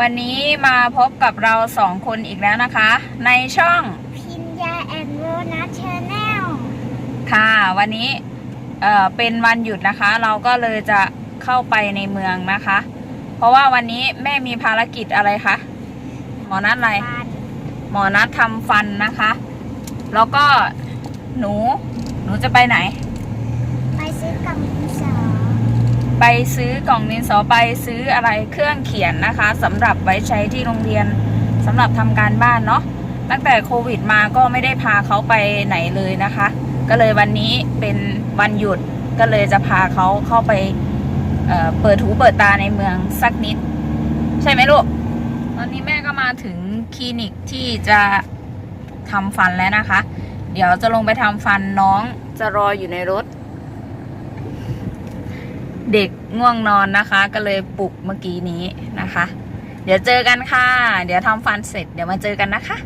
วันนี้มาพบกับเราสองคนอีกแล้วนะคะ ในช่องพินยาแอนโรนัทชาแนลค่ะ วันนี้เอ่อเป็นวันหยุดนะคะ เราก็เลยจะเข้าไปในเมืองนะคะ เพราะว่าวันนี้แม่มีภารกิจอะไรคะหมอนัดอะไรฟันหมอนัดทำฟันนะคะ แล้วก็หนูหนูจะไปไหน ไปซื้อกล่องดินสอ ไปซื้อกล่องดินสอไปซื้ออะไรเครื่องเขียนนะคะสำหรับไว้ใช้ที่โรงเรียนสำหรับทำการบ้านเนาะตั้งแต่โควิดมาก็ไม่ได้พาเขาไปไหนเลยนะคะ ก็เลยวันนี้เป็นวันหยุดก็เลยจะพาเขาเข้าไปเเปิดหูเปิดตาในเมืองสักนิด ใช่ไหมลูก ตอนนี้แม่ก็มาถึงคลินิกที่จะทำฟันแล้วนะคะ เดี๋ยวจะลงไปทำฟันน้องจะรออยู่ในรถ เด็กง่วงนอนนะคะ ก็เลยปลุกเมื่อกี้นี้นะคะ เดี๋ยวเจอกันค่ะ เดี๋ยวทำฟันเสร็จเดี๋ยวมาเจอกันนะคะ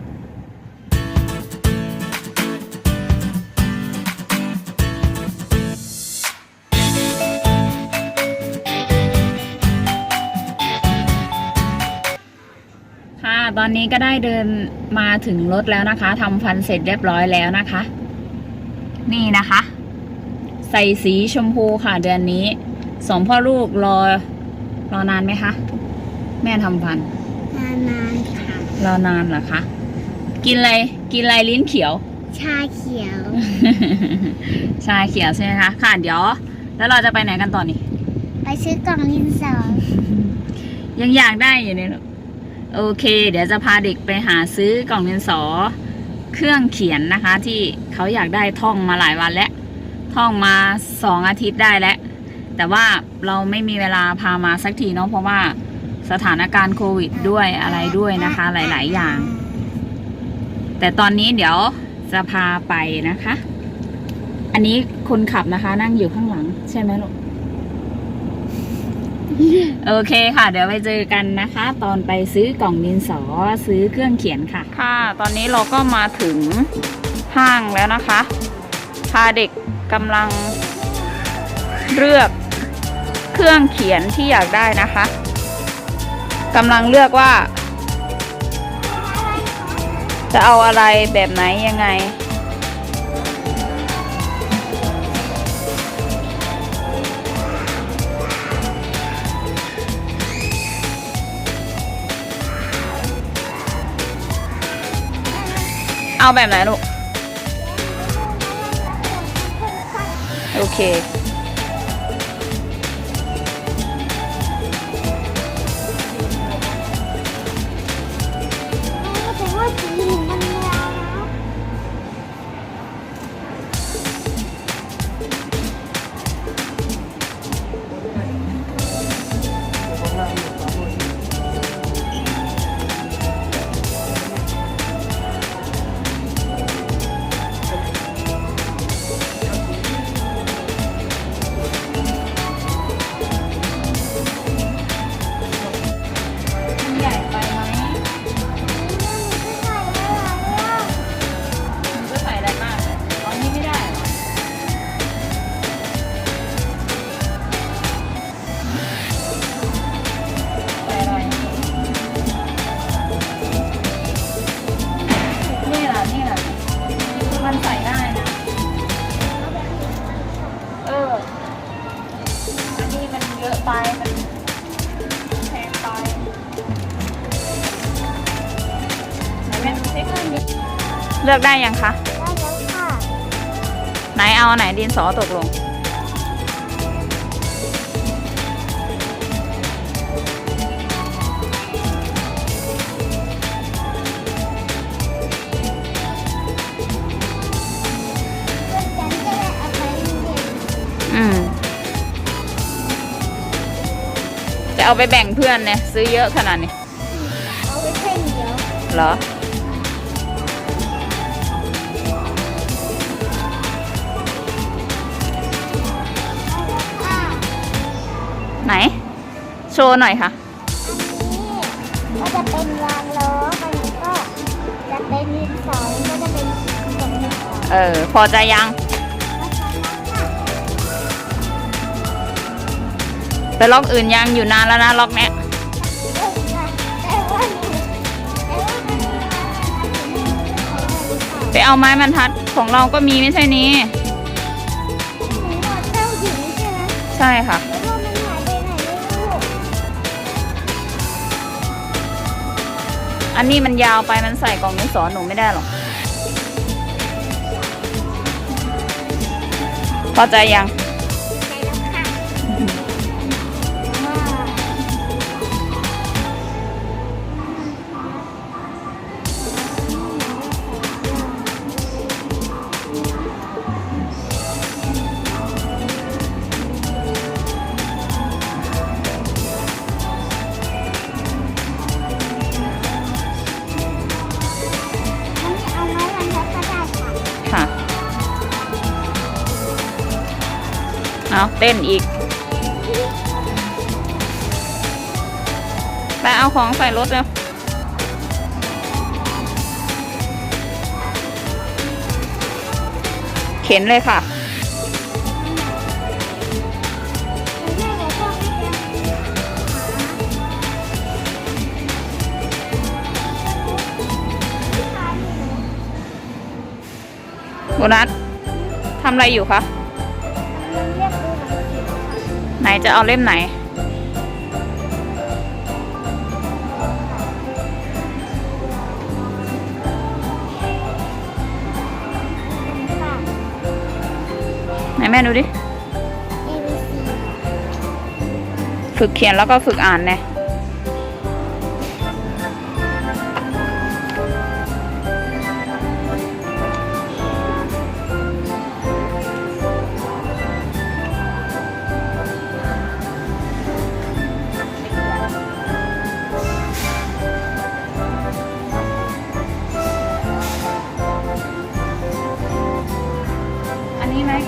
ค่ะตอนนี้ก็ได้เดินมาถึงรถแล้วนะคะทำฟันเสร็จเรียบร้อยแล้วนะคะ นี่นะคะ ใส่สีชมพูค่ะเดือนนี้ สองพ่อลูกรอ รอนานไหมคะ แม่ทำฟัน นานนานๆค่ะ รอนานเหรอคะ กินอะไร กินอะไรลิ้นเขียว ชาเขียว ชาเขียวใช่ไหมคะ ค่ะ เดี๋ยว แล้วเราจะไปไหนกันต่อนี่ ไปซื้อกล่องดินสอยังอยากได้อยู่เนี่ยลูกโอเค เดี๋ยวจะพาเด็กไปหาซื้อกล่องดินสอ เครื่องเขียนนะคะ ที่เขาอยากได้ท่องมาหลายวันแล้ว ท่องมาสองอาทิตย์ได้แล้ว แต่ว่าเราไม่มีเวลาพามาสักทีเนาะเพราะว่าสถานการณ์โควิดด้วยอะไรด้วยนะคะ หลาย ๆ อย่าง แต่ตอนนี้เดี๋ยวจะพาไปนะคะ อันนี้คนขับนะคะ นั่งอยู่ข้างหลัง ใช่ไหมลูกโอเคค่ะ เดี๋ยวไปเจอกันนะคะ ตอนไปซื้อกล่องดินสอซื้อเครื่องเขียนค่ะ ค่ะ ตอนนี้เราก็มาถึงห้างแล้วนะคะ พาเด็กกำลังเลือก เครื่องเขียนที่อยากได้นะคะกำลังเลือกว่า จะเอาอะไรแบบไหนยังไง เอาแบบไหนลูก โอเค เลือกได้ยังคะ ได้แล้วค่ะไหนเอาไหนดินสอตกลงเพื่อนฉันจะได้เอาไปเรียนอืม จะเอาไปแบ่งเพื่อนเนี่ยซื้อเยอะขนาดนี้เอาไว้เส้นเดียวเหรอ ไหน โชว์หน่อยค่ะ อันนี้ก็จะเป็นยางล้อคันก็จะเป็นดินสองก็จะเป็นของดินสอเออ พอใจยัง ไปล็อกอื่นยังอยู่นานแล้วนะล็อกเนี้ยไปเอาไม้บรรทัดของเราก็มีไม่ใช่นี้ ใช่ค่ะ อันนี้มันยาวไปมันใส่กล่องดินสอหนูไม่ได้หรอกพอใจยัง เอาเต้นอีก ไปเอาของใส่รถเร็วเข็นเลยค่ะ โบนัสทำอะไรอยู่คะ จะเอาเล่มไหนค่ะไหนแม่ดูดิ A B C ฝึกเขียนแล้วก็ฝึกอ่านไงอันนี้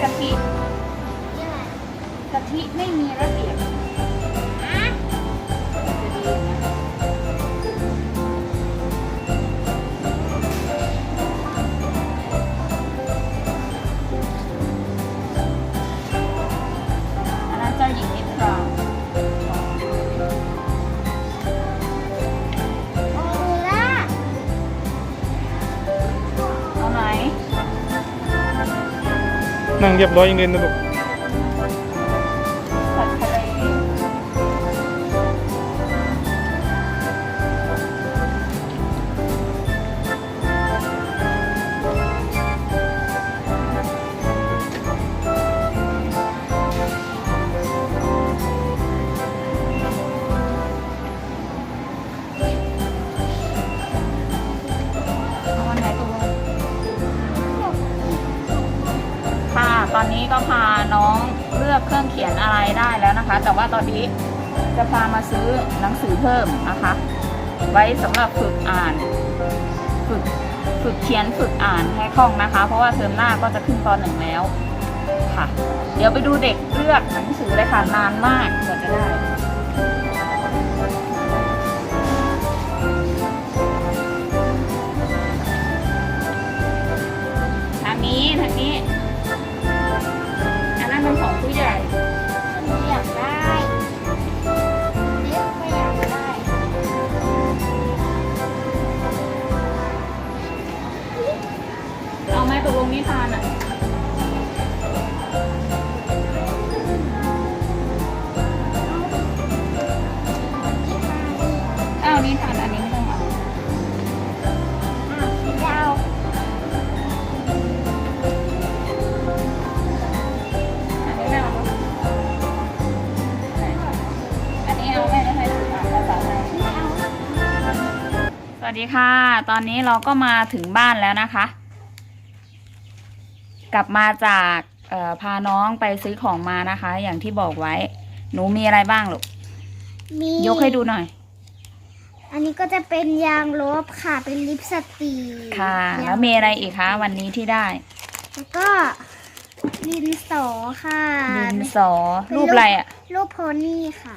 กะทินี่แหละกะทิไม่มีระเบียบ นั่งเรียบร้อยยังเดินนะลูก อนนี้ก็พาน้องเลือกเครื่องเขียนอะไรได้แล้วนะคะ แต่ว่าตอนนี้จะพามาซื้อหนังสือเพิ่มนะคะ ไว้สำหรับฝึกอ่าน ฝึกฝึกเขียนฝึกอ่านให้คล่องนะคะ เพราะว่าเทอมหน้าก็จะขึ้นตอนหนึ่งแล้วค่ะ เดี๋ยวไปดูเด็กเลือกหนังสือเลยค่ะนานมากกว่าจะได้ ไหมตกลงนิทานอะอ้าวนิทานอันนี้ไม่ต้องเอาอะสีดาวอันนี้ไม่เอาเนอะอันนี้เอาแม่จะให้สื่ออ่านภาษาไทยไม่เอาสวัสดีค่ะ ตอนนี้เราก็มาถึงบ้านแล้วนะคะ กลับมาจากเอ่อพาน้องไปซื้อของมานะคะ อย่างที่บอกไว้ หนูมีอะไรบ้างลูกมียกให้ดูหน่อย อันนี้ก็จะเป็นยางลบค่ะ เป็นลิปสติกค่ะ ยางแล้วมีอะไรอีกคะวันนี้ที่ได้ แล้วก็ดินสอค่ะดินสอรูปอะไรอะ รูปโพนี่ค่ะ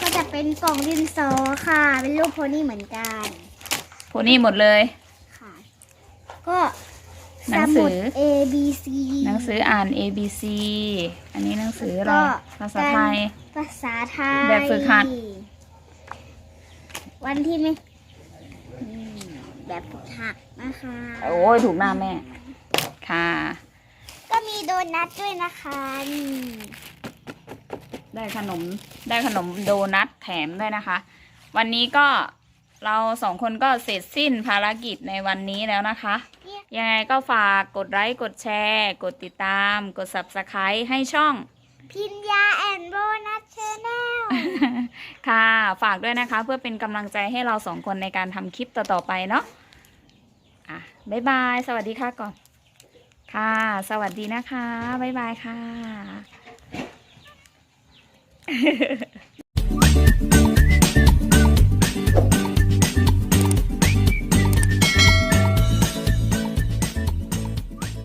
ก็จะเป็นกล่องดินสอค่ะ เป็นรูปโพนี่เหมือนกัน โพนี่หมดเลย ค่ะ ก็ หนังสือสมุด A B C หนังสืออ่าน A B C อันนี้หนังสืออะไรก็ภาษาไทย ภาษาไทย แบบฝึกหัด วันที่ไม่อืมแบบผักนะคะ โอ้ยถูกหน้าแม่ ค่ะ ก็มีโดนัทด้วยนะคะนี่ได้ขนม ได้ขนมโดนัทแถมด้วยนะคะ วันนี้ก็เราสองคนก็เสร็จสิ้นภารกิจในวันนี้แล้วนะคะ ยังไงก็ฝากกดไลค์กดแชร์ กดติดตาม กด subscribe ให้ช่อง พินยาแอนโบนัสเชนแนลค่ะ ฝากด้วยนะคะ เพื่อเป็นกำลังใจให้เราสองคนในการทำคลิปต่อๆไปเนาะอะบ๊ายบาย สวัสดีค่ะก่อน ค่ะ สวัสดีนะคะ บ๊ายบายค่ะ